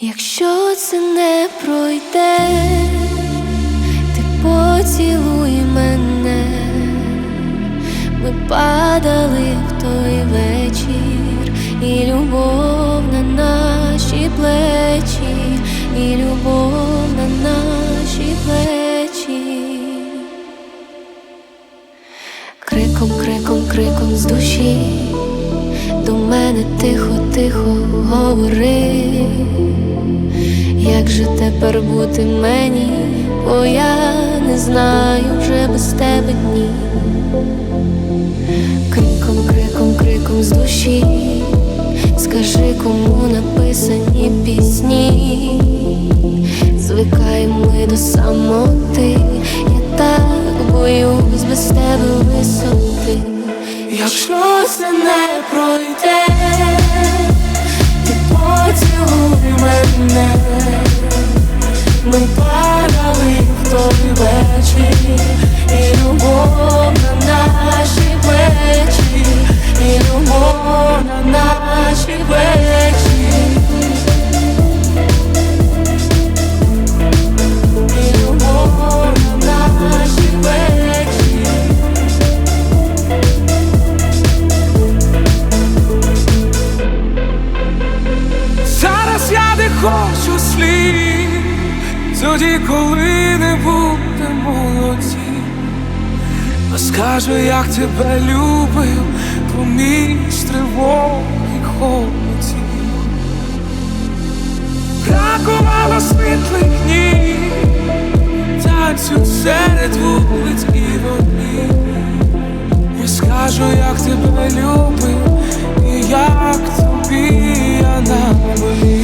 Якщо це не пройде, ти поцілуй мене, ми падали в той вечір, і любов на наші плечі, і любов на наші плечі. Криком, криком, криком з душі, до мене тихо, тихо говори. Як же тепер бути мені, бо я не знаю вже без тебе дні. Криком, криком, криком з душі, скажи, кому написані пісні. Звикаємо ми до самоти, я так боюсь без тебе висоти. Якщо це не пройде, поцілуй мене, ми падали в той вечір, тоді, коли не буде молоді, Розкажу, як тебе любив, поміж тривог і холодів. Бракувало світлих днів, танцю серед вулиць і вогнів. Розкажу, як тебе любив, і як тобі я набив. Якщо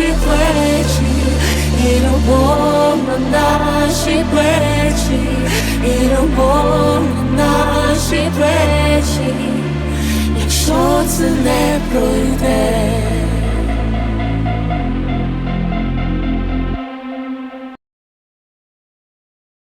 наші плечі, і любов на наші плечі, і любов на наші плечі, якщо це не пройде.